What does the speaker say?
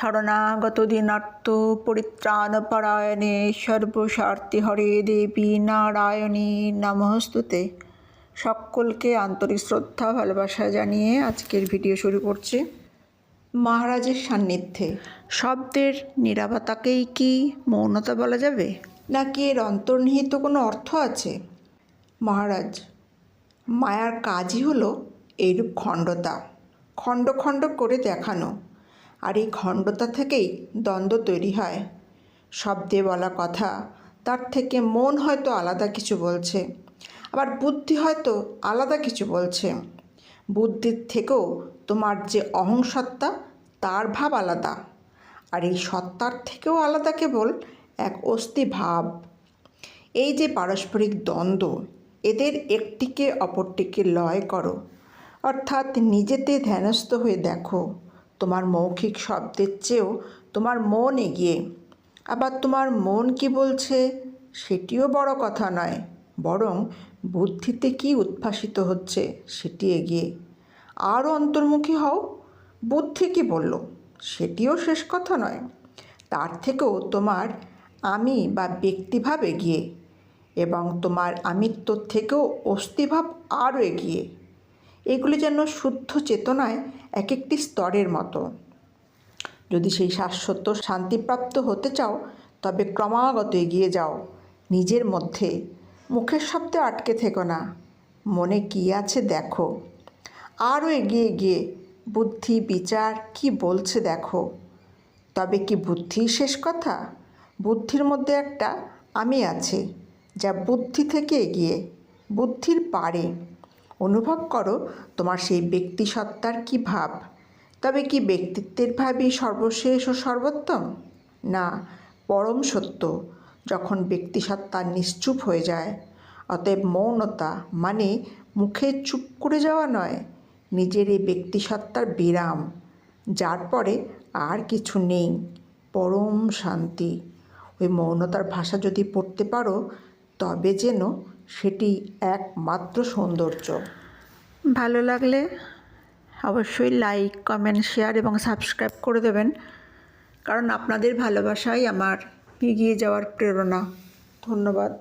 শরণাগত দিনার্থ পরিত্রাণপরায়ণে সর্বস্বার্থী হরে দেবী নারায়ণী নমস্তুতে। সকলকে আন্তরিক শ্রদ্ধা, ভালোবাসা জানিয়ে আজকের ভিডিও শুরু করছি। মহারাজের সান্নিধ্যে। শব্দের নিরাপত্তাকেই কি মৌনতা বলা যাবে? নাকি এর অন্তর্নিহিত কোনো অর্থ আছে? মহারাজ, মায়ার কাজই হলো এইরূপ খণ্ডতা। খণ্ড খণ্ড করে দেখানো। আর এই খণ্ডতা থেকেই দ্বন্দ্ব তৈরি হয়। শব্দে বলা কথা, তার থেকে মন হয়তো আলাদা কিছু বলছে, আবার বুদ্ধি হয়তো আলাদা কিছু বলছে। বুদ্ধির থেকেও তোমার যে অহংসত্তা, তার ভাব আলাদা, আর এই সত্তার থেকেও আলাদা কেবল এক অস্থি ভাব। এই যে পারস্পরিক দ্বন্দ্ব, এদের একটিকে অপরটিকে লয় করো, অর্থাৎ নিজেতে ধ্যানস্থ হয়ে দেখো। তোমার মৌখিক শব্দের চেয়েও তোমার মন এগিয়ে। আবার তোমার মন কি বলছে সেটিও বড় কথা নয়, বরং বুদ্ধিতে কি উদ্ভাসিত হচ্ছে সেটি এগিয়ে। আরও অন্তর্মুখী হও, বুদ্ধি কি বলল সেটিও শেষ কথা নয়, তার থেকেও তোমার আমি বা ব্যক্তিভাব এগিয়ে এবং তোমার আমিত্ব থেকেও অস্থিভাব আরও এগিয়ে। এগুলি যেন শুদ্ধ চেতনায় এক একটি স্তরের মতো। যদি সেই শাশ্বত শান্তিপ্রাপ্ত হতে চাও, তবে ক্রমাগত এগিয়ে যাও। নিজের মধ্যে। মুখের শব্দে আটকে থেকো না। মনে কী আছে দেখো। আরও এগিয়ে গিয়ে, বুদ্ধি, বিচার, কি বলছে দেখো। তবে কি বুদ্ধি শেষ কথা? বুদ্ধির মধ্যে একটা আমি আছে, যা বুদ্ধি থেকে এগিয়ে, বুদ্ধির পারে অনুভব করো, তোমার সেই ব্যক্তি সত্তার কী ভাব? তবে কি ব্যক্তিত্বের ভাবই সর্বশেষ ও সর্বোত্তম? না, পরম সত্য, যখন ব্যক্তিসত্তা নিশ্চুপ হয়ে যায়। অতএব মৌনতা মানে মুখে চুপ করে যাওয়া নয়, নিজের এই ব্যক্তিসত্তার বিরাম, যার পরে আর কিছু নেই, পরম শান্তি। ওই মৌনতার ভাষা যদি পড়তে পারো, তবে যেন সেটি একমাত্র সৌন্দর্য। ভালো লাগলে অবশ্যই লাইক কমেন্ট শেয়ার এবং সাবস্ক্রাইব করে দেবেন। কারণ আপনাদের ভালোবাসাই আমার এগিয়ে যাওয়ার প্রেরণা। ধন্যবাদ।